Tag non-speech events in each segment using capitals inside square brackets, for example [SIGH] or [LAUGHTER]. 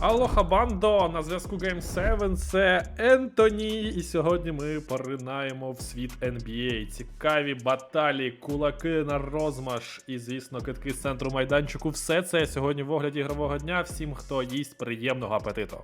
Алоха Бандо на зв'язку Game 7, це Ентоні. І сьогодні ми поринаємо в світ NBA. Цікаві баталії, кулаки на розмаш і, звісно, китки з центру майданчику. Все це сьогодні в огляді ігрового дня. Всім, хто їсть приємного апетиту.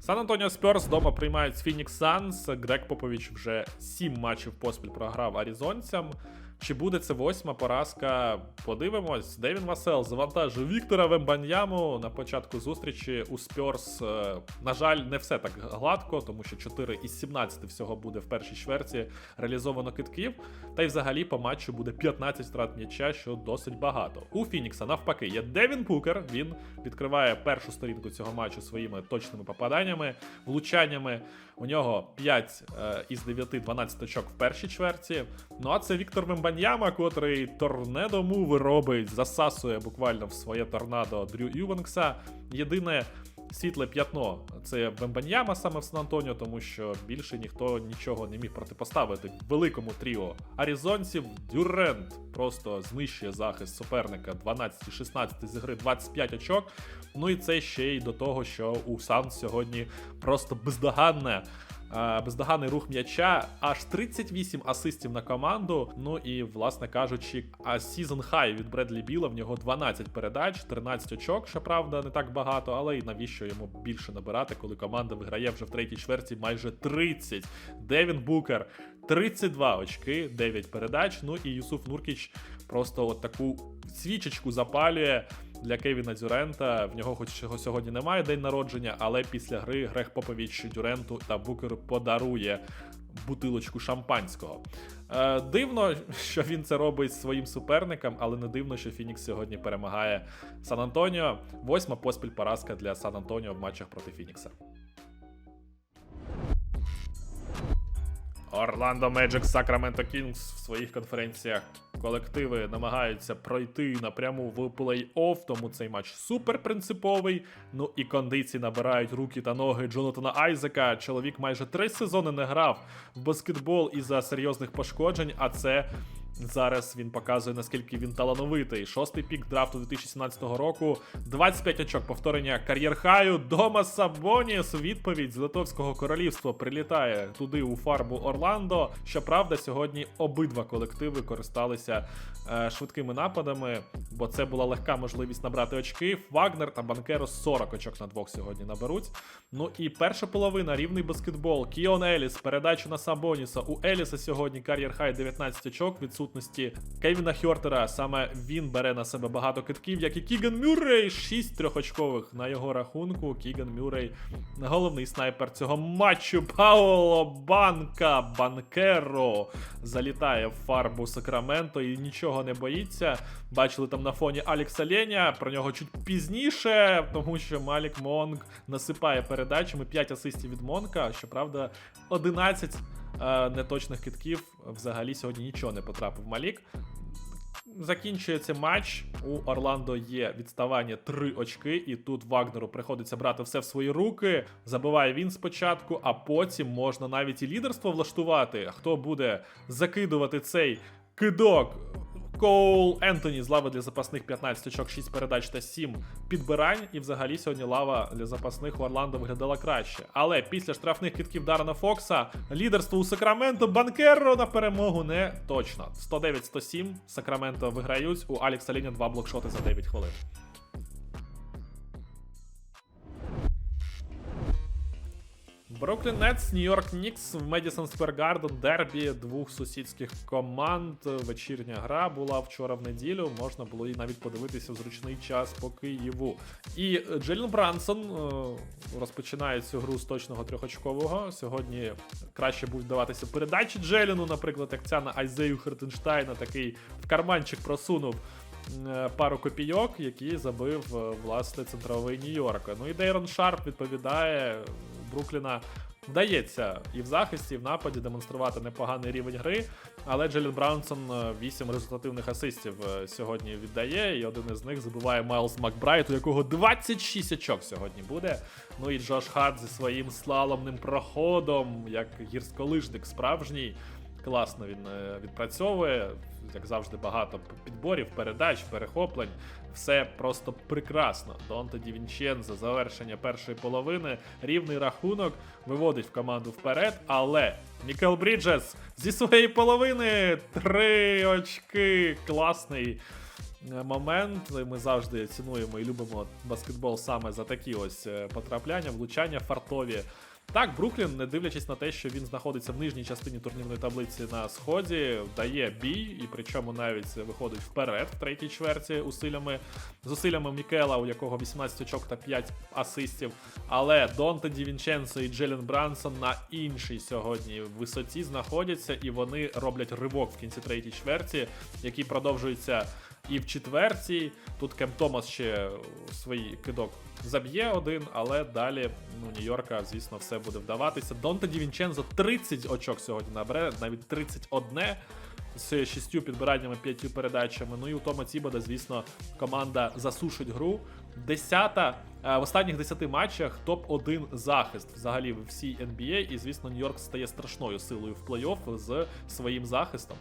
Сан Антоніо Сперс вдома приймають Phoenix Suns. Грег Попович вже сім матчів поспіль програв аризонцям. Чи буде це восьма поразка? Подивимось. Девін Васел завантажив Віктора Вембаньяму на початку зустрічі у Спьорс. Е, На жаль, не все так гладко, тому що 4 із 17 всього буде в першій чверті реалізовано китків. Та й взагалі по матчу буде 15 втрат м'яча, що досить багато. У Фінікса навпаки є Девін Букер. Він відкриває першу сторінку цього матчу своїми точними попаданнями, влучаннями. У нього 5 е, із 9 12 очок в першій чверті. Ну а це Віктор Вембаньяма, котрий торнедо муви робить, засасує буквально в своє торнадо Дрю Ювенкса. Єдине світле п'ятно це Вембаньяма саме в Сан-Антоніо, тому що більше ніхто нічого не міг протипоставити великому тріо аризонців. Дюрент просто знищує захист суперника 12-16 з гри 25 очок. Ну і це ще й до того, що у Сан сьогодні просто бездоганне. е, Бездоганний рух м'яча, аж 38 асистів на команду. Ну і, власне кажучи, а Season High від Бредлі Біла в нього 12 передач, 13 очок, щоправда, не так багато, але й навіщо йому більше набирати, коли команда виграє вже в третій чверті майже 30. Девін Букер 32 очки, 9 передач. Ну і Юсуф Нуркіч просто от таку свічечку запалює для Кевіна Дюрента. В нього хоч сьогодні немає день народження, але після гри Грех Попович Дюренту та Букер подарує бутилочку шампанського. Е, дивно, [LAUGHS] що він це робить своїм суперникам, але не дивно, що Фінікс сьогодні перемагає Сан Антоніо. Восьма поспіль поразка для Сан Антоніо в матчах проти Фінікса. Орландо Меджик Сакраменто Кінгс в своїх конференціях колективи намагаються пройти напряму в плей-офф, тому цей матч супер принциповий. Ну і кондиції набирають руки та ноги Джонатана Айзека. Чоловік майже три сезони не грав в баскетбол із-за серйозних пошкоджень, а це. Зараз він показує, наскільки він талановитий. Шостий пік драфту 2017 року. 25 очок повторення кар'єр хаю. Дома Сабоніс. Відповідь з Литовського королівства прилітає туди у фарбу Орландо. Щоправда, сьогодні обидва колективи користалися е, швидкими нападами, бо це була легка можливість набрати очки. Вагнер та Банкеро 40 очок на двох сьогодні наберуть. Ну і перша половина рівний баскетбол. Кіон Еліс, передачу на Сабоніса. У Еліса сьогодні кар'єр хай 19 очок. Відсутності Кевіна Хьортера. Саме він бере на себе багато китків, як і Кіган Мюррей. 6 трьохочкових на його рахунку. Кіган Мюррей головний снайпер цього матчу. Паоло Банка Банкеро залітає в фарбу Сакраменто і нічого не боїться. Бачили там на фоні Алекса Леня. Про нього чуть пізніше, тому що Малік Монк насипає передачами 5 асистів від Монка. Щоправда, 11 е, неточних китків. Взагалі сьогодні нічого не потрапив Малік. Закінчується матч. У Орландо є відставання 3 очки, і тут Вагнеру приходиться брати все в свої руки. Забиває він спочатку, а потім можна навіть і лідерство влаштувати. Хто буде закидувати цей кидок? Коул Ентоні з лави для запасних 15 очок, 6 передач та 7 підбирань. І взагалі сьогодні лава для запасних у Орландо виглядала краще. Але після штрафних китків Дарана Фокса лідерство у Сакраменто Банкерро на перемогу не точно. 109-107 Сакраменто виграють. У Алекса Ліня 2 блокшоти за 9 хвилин. Бруклін Нетс, Нью-Йорк Нікс в Медісон Сквер Гарден дербі двох сусідських команд. Вечірня гра була вчора в неділю. Можна було і навіть подивитися в зручний час по Києву. І Джелін Брансон е, розпочинає цю гру з точного трьохочкового. Сьогодні краще будуть даватися передачі Джеліну, наприклад, як ця на Айзею Хертенштайна, такий в карманчик просунув е, пару копійок, які забив е, власне центровий Нью-Йорка. Ну і Дейрон Шарп відповідає. Брукліна вдається і в захисті, і в нападі демонструвати непоганий рівень гри. Але Джелін Браунсон 8 результативних асистів е, сьогодні віддає, і один із них забиває Майлз Макбрайт, у якого 26 очок сьогодні буде. Ну і Джош Харт зі своїм слаломним проходом, як гірськолижник справжній. Класно він е, відпрацьовує. Як завжди, багато підборів, передач, перехоплень. Все просто прекрасно. Донте Ді Вінчензо, завершення першої половини, рівний рахунок виводить в команду вперед, але Мікел Бріджес зі своєї половини три очки. Класний е, момент. Ми завжди цінуємо і любимо баскетбол саме за такі ось е, потрапляння, влучання фартові. Так, Бруклін, не дивлячись на те, що він знаходиться в нижній частині турнірної таблиці на сході, дає бій, і причому навіть виходить вперед в третій чверті усиллями, зусиллями Мікела, у якого 18 очок та 5 асистів. Але Донте Ді Вінченцо і Джелен Брансон на іншій сьогодні висоті знаходяться, і вони роблять ривок в кінці третій чверті, який продовжується і в четвертій. Тут Кем Томас ще свій кидок заб'є один, але далі ну, Нью-Йорка, звісно, все буде вдаватися. Донте Ді Вінчензо 30 очок сьогодні набере, навіть 31 з шістю підбираннями, п'ятью передачами. Ну і у Тома Цібода, звісно, команда засушить гру. Десята е, в останніх 10 матчах топ-1 захист взагалі в всій NBA, і звісно, Нью-Йорк стає страшною силою в плей-офф з своїм захистом.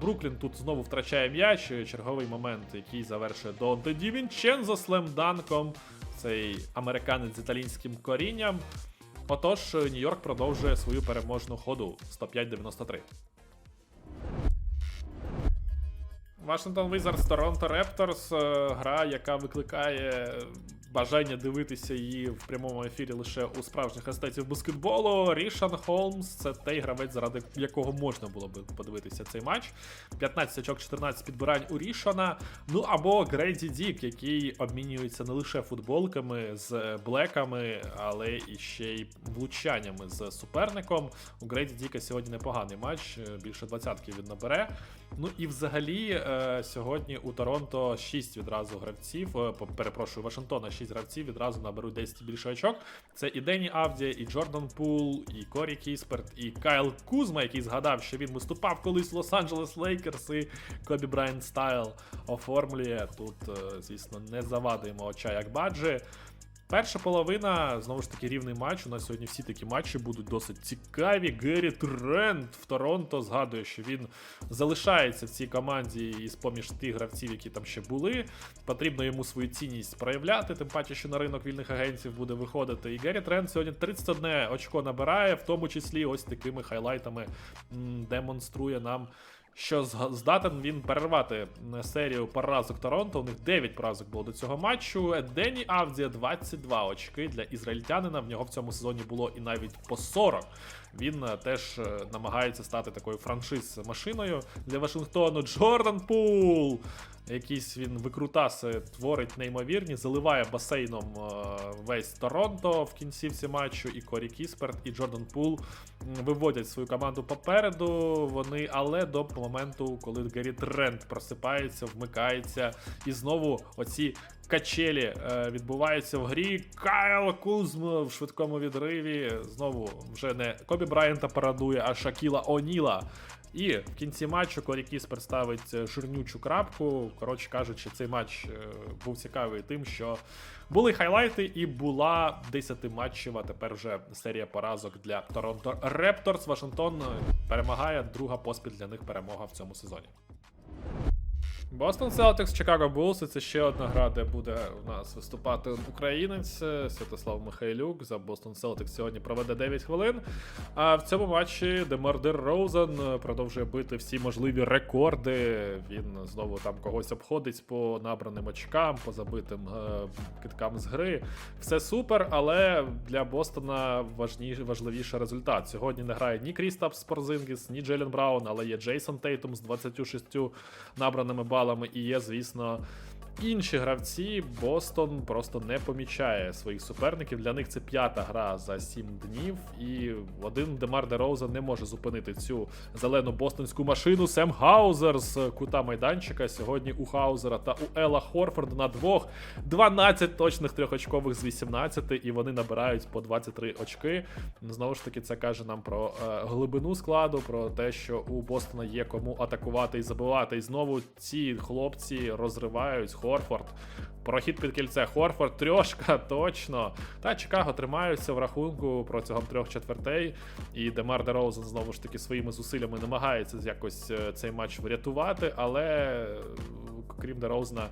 Бруклін тут знову втрачає м'яч. Черговий момент, який завершує Донте Ді Вінчензо слемданком. Цей американець з італійським корінням. Отож, Нью-Йорк продовжує свою переможну ходу 105-93. Вашингтон Wizards Торонто Репторс гра, яка викликає бажання дивитися її в прямому ефірі лише у справжніх естетів баскетболу. Рішан Холмс це той гравець, заради якого можна було би подивитися цей матч. 15 очок, 14 підбирань у Рішана. Ну або Грейді Дік, який обмінюється не лише футболками з блеками, але і ще й влучаннями з суперником. У Грейді Діка сьогодні непоганий матч, більше двадцятки він набере. Ну і взагалі е, сьогодні у Торонто 6 відразу гравців. е, Перепрошую, Вашингтона 6 гравців відразу наберуть 10 більше очок. Це і Дені Авдія, і Джордан Пул, і Корі Кісперт, і Кайл Кузма, який згадав, що він виступав колись в Лос-Анджелес Лейкерс і Кобі Брайан Стайл оформлює. Тут, е, звісно, не завадуємо оча як баджі. Перша половина, знову ж таки, рівний матч. У нас сьогодні всі такі матчі будуть досить цікаві. Гері Трент в Торонто згадує, що він залишається в цій команді із поміж тих гравців, які там ще були. Потрібно йому свою цінність проявляти, тим паче, що на ринок вільних агентів буде виходити. І Гері Трент сьогодні 31 очко набирає, в тому числі ось такими хайлайтами демонструє нам. Що здатен він перервати серію поразок Торонто. У них 9 поразок було до цього матчу. Дені Авдія 22 очки для ізраїльтянина. В нього в цьому сезоні було і навіть по 40. Він е, теж е, намагається стати такою франшиз-машиною для Вашингтону. Джордан Пул. Якісь він викрутаси творить неймовірні, заливає басейном е, весь Торонто в кінцівці матчу. І Корі Кісперт, і Джордан Пул виводять свою команду попереду. Вони, але до моменту, коли Гері Трент просипається, вмикається, і знову оці качелі е, відбуваються в грі. Кайл Кузма в швидкому відриві. Знову вже не Кобі Брайанта парадує, а Шакіла Оніла. І в кінці матчу Корі Кіспер ставить е, жирнючу крапку. Коротше кажучи, цей матч е, був цікавий тим, що були хайлайти і була 10-матчева тепер вже серія поразок для Торонто Репторс. Вашингтон перемагає. Друга поспіль для них перемога в цьому сезоні. Бостон Селтикс, Чикаго Булс. Це ще одна гра, де буде у нас виступати українець е, Святослав Михайлюк. За Бостон Селтикс сьогодні проведе 9 хвилин. А в цьому матчі Демар Дер Роузен е, продовжує бити всі можливі рекорди. Він знову там когось обходить по набраним очкам, по забитим е, киткам з гри. Все супер, але для Бостона важніше, важливіше результат. Сьогодні не грає ні Крістапс Порзингіс, ні Джелен Браун, але є Джейсон Тейтум з 26 набраними балами. І є, звісно, інші гравці. Бостон просто не помічає своїх суперників. Для них це п'ята гра за 7 днів. І один Демар Дероза не може зупинити цю зелену бостонську машину. Сем Хаузер з кута майданчика. Сьогодні у Хаузера та у Ела Хорфорда на двох 12 точних трьохочкових з 18, і вони набирають по 23 очки. Знову ж таки, це каже нам про е, глибину складу, про те, що у Бостона є кому атакувати і забивати. І знову ці хлопці розривають, Хорфорд. Прохід під кільце Хорфорд, трьошка, [LAUGHS] точно. Та Чикаго тримаються в рахунку протягом трьох четвертей. І Демар Дерозен знову ж таки своїми зусиллями намагається якось е, цей матч врятувати, але е, крім Дерозена,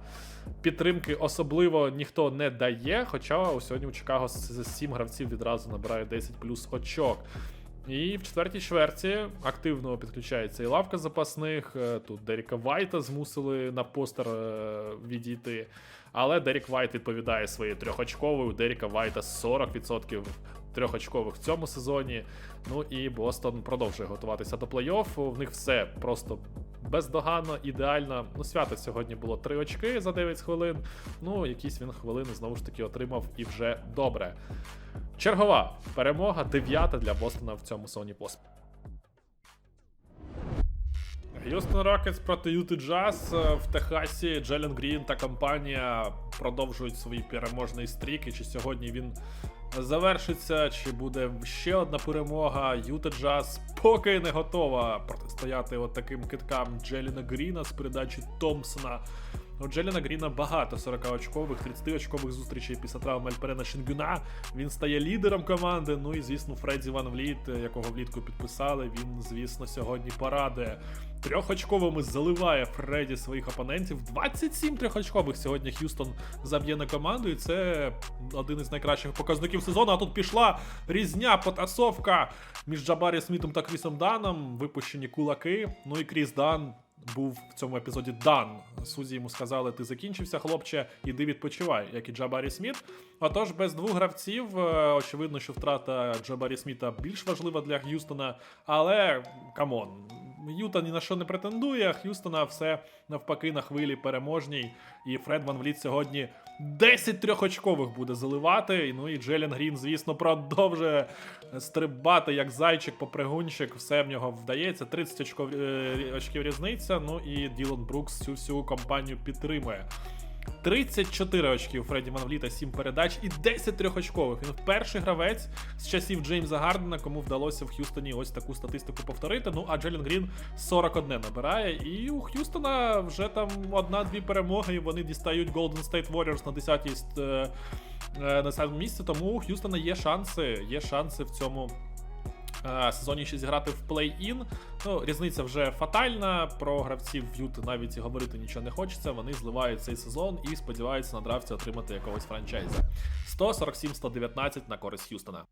підтримки особливо ніхто не дає. Хоча сьогодні у Чикаго з 7 гравців відразу набирає 10 плюс очок. І в четвертій чверті активно підключається і лавка запасних. е, Тут Деріка Вайта змусили на постер е, відійти. Але Дерік Вайт відповідає своєю трьохочковою. У Деріка Вайта 40% трьохочкових в цьому сезоні. Ну і Бостон продовжує готуватися до плей-оффу. В них все просто бездоганно, ідеально. Ну, свято сьогодні було 3 очки за 9 хвилин. Ну, якісь він хвилини знову ж таки отримав і вже добре. Чергова перемога, дев'ята для Бостона в цьому сезоні поспіль. Х'юстон Рокетс проти Юти Джаз Е, в Техасі. Джелен Грін та компанія продовжують свої переможний стрік. І чи сьогодні він завершиться, чи буде ще одна перемога. Юта Джаз поки не готова протистояти от таким киткам Джеліна Гріна з передачі Томпсона. У Джеліна Гріна багато 40-очкових, 30-очкових зустрічей після травми Альперена Шенгюна. Він стає лідером команди. Ну і звісно, Фредді Ван Вліт, якого влітку підписали. Він, звісно, сьогодні порадує. Трьохочковими заливає Фредді своїх опонентів. 27 трьохочкових сьогодні Х'юстон заб'є на команду, і це один із найкращих показників сезону. А тут пішла різня потасовка між Джабарі Смітом та Крісом Даном. Випущені кулаки. Ну і Кріс Дан був в цьому епізоді Дан. Судді йому сказали: ти закінчився, хлопче, іди відпочивай, як і Джабарі Сміт. Отож, без двох гравців, е, очевидно, що втрата Джабарі Сміта більш важлива для Х'юстона, але камон. Юта ні на що не претендує, Х'юстона все навпаки на хвилі переможній. І Фред Ван Вліт сьогодні 10 трьохочкових буде заливати. Ну і Джелін Грін, звісно, продовжує стрибати як зайчик, попригунчик. Все в нього вдається. 30 очков, е, очків різниця. Ну і Ділон Брукс цю всю компанію підтримує. 34 очки у Фредді Манвліта, 7 передач і 10 трьохочкових. Він перший гравець з часів Джеймса Гардена, кому вдалося в Х'юстоні ось таку статистику повторити. Ну а Джелен Грін 41 набирає. І у Х'юстона вже там одна-дві перемоги, і вони дістають Golden State Warriors на 10 е, е, на 7 місці. Тому у Х'юстона є шанси, є шанси в цьому. Е, Сезоні 6 грати в плей-ін. Ну, різниця вже фатальна. Про гравців Ют навіть і говорити нічого не хочеться. Вони зливають цей сезон і сподіваються на драфті отримати якогось франчайза. 147-119 на користь Х'юстона.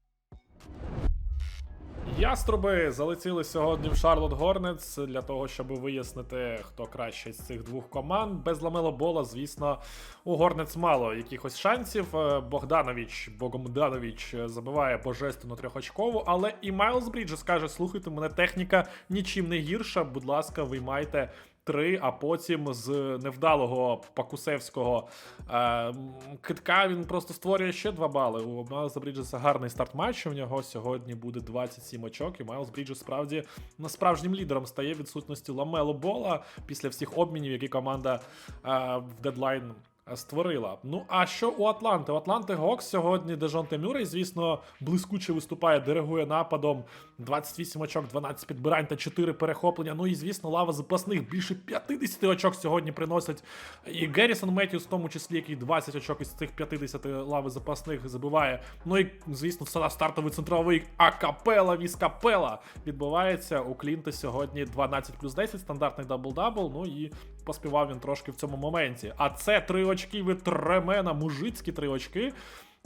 Яструби залетіли сьогодні в Шарлот Горнец для того, щоб вияснити, хто краще з цих двох команд. Без ламелобола, звісно, у Горнець мало якихось шансів. Е, Богданович, Богомданович забиває божественну трьохочкову, але і Майлз Бріджес каже: слухайте, мене техніка нічим не гірша. Будь ласка, виймайте три, а потім з невдалого Пакусевського е, китка він просто створює ще два бали. У Майлза Бріджеса гарний старт матчу. У нього сьогодні буде 27 очок. І Майлз Бріджес справді справжнім лідером стає відсутності Ламело Бола після всіх обмінів, які команда е, в дедлайн. Створила. Ну, а що у Атланти? У Атланти Гокс сьогодні Дежонте Мюррей, звісно, блискуче виступає, диригує нападом. 28 очок, 12 підбирань та 4 перехоплення. Ну і звісно, лава запасних більше 50 очок сьогодні приносить. І Геррісон Меттіус, в тому числі, який 20 очок із цих 50 лави запасних забиває. Ну і, звісно, це стартовий центровий Акапела Віскапела відбувається. У Клінта сьогодні 12 плюс 10, стандартний дабл-дабл. Ну і поспівав він трошки в цьому моменті. А це три очки від Тремена, мужицькі три очки.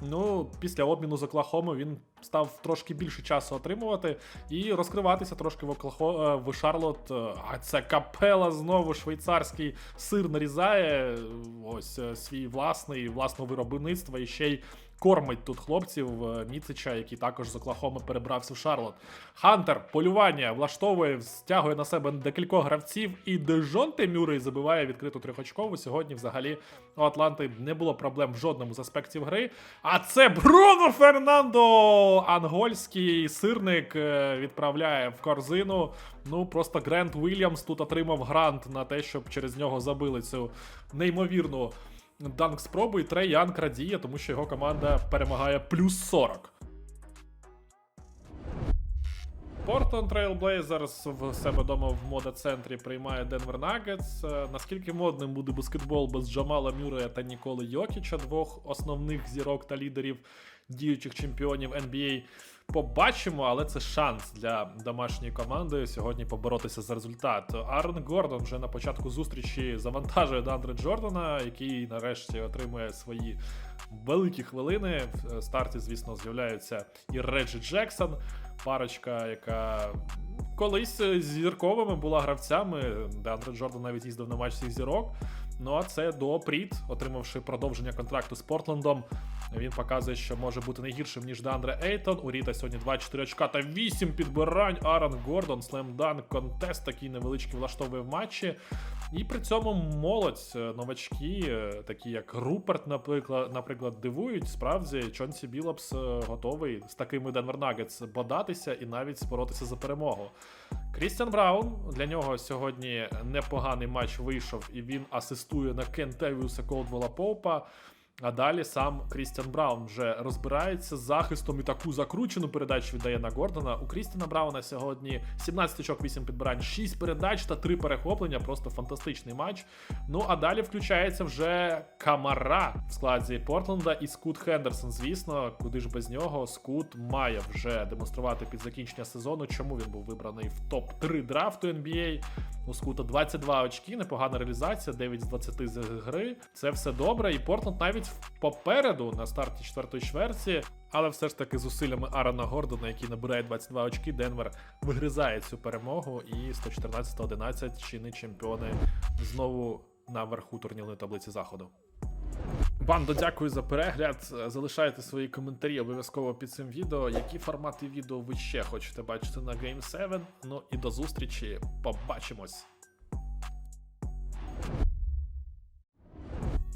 Ну, після обміну з Оклахоми він став трошки більше часу отримувати і розкриватися трошки в Оклахо... е, в Шарлот. Е, А це капела знову швейцарський сир нарізає. Ось е, свій власний власного виробництва і ще й. Кормить тут хлопців е, Міцича, який також з Оклахоми перебрався в Шарлот. Хантер полювання влаштовує, стягує на себе декількох гравців, і Дежонте Мюррей забиває відкриту трьохочкову. Сьогодні взагалі у Атланти не було проблем в жодному з аспектів гри. А це Бруно Фернандо! Ангольський сирник е, відправляє в корзину. Ну просто Грент Уільямс тут отримав грант на те, щоб через нього забили цю неймовірну данк спробу. І Трей Янг радіє, тому що його команда перемагає плюс 40. Portland Trail Blazers в себе вдома в мода-центрі приймає Denver Nuggets. Е, Наскільки модним буде баскетбол без Джамала Мюрея та Ніколи Йокіча, двох основних зірок та лідерів діючих чемпіонів NBA, побачимо, але це шанс для домашньої команди сьогодні поборотися за результат. Арон Гордон вже на початку зустрічі завантажує Дандре Джордана, який нарешті отримує свої великі хвилини. В старті, звісно, з'являються і Реджі Джексон, парочка, яка колись зірковими була гравцями. Деандре Джордан навіть їздив на матч всіх зірок. Ну а це до Пріт, отримавши продовження контракту з Портлендом. Він показує, що може бути не гіршим, ніж Деандре Ейтон. У Ріта сьогодні 24 очка та 8 підбирань. Аарон Гордон, слемдан, контест такий невеличкий влаштовує в матчі. І при цьому молодь, е, новачки, е, такі як Руперт, наприклад, наприклад, дивують. Справді, Чонсі Білопс е, готовий з такими Денвер Нагетс бодатися і навіть споротися за перемогу. Крістіан Браун для нього сьогодні непоганий матч вийшов, і він асистує на Кентевіуса Колдвела Поупа. А далі сам Крістіан Браун вже розбирається з захистом і таку закручену передачу віддає на Гордона. У Крістіана Брауна сьогодні 17 очок, 8 підбирань, 6 передач та 3 перехоплення. Просто фантастичний матч. Ну а далі включається вже Камара в складі Портленда і Скут Хендерсон. Звісно, куди ж без нього Скут має вже демонструвати під закінчення сезону, чому він був вибраний в топ 3 драфту NBA. У Скута 22 очки, непогана реалізація, 9 з 20 з гри. Це все добре. І Портленд навіть попереду на старті четвертої чверті. Але все ж таки зусиллями Арана Гордона, який набирає 22 очки, Денвер вигризає цю перемогу. І 114-11 чини чемпіони знову на верху турнірної таблиці заходу. Бандо, дякую за перегляд. Залишайте свої коментарі обов'язково під цим відео. Які формати відео ви ще хочете бачити на Game 7? Ну і до зустрічі. Побачимось!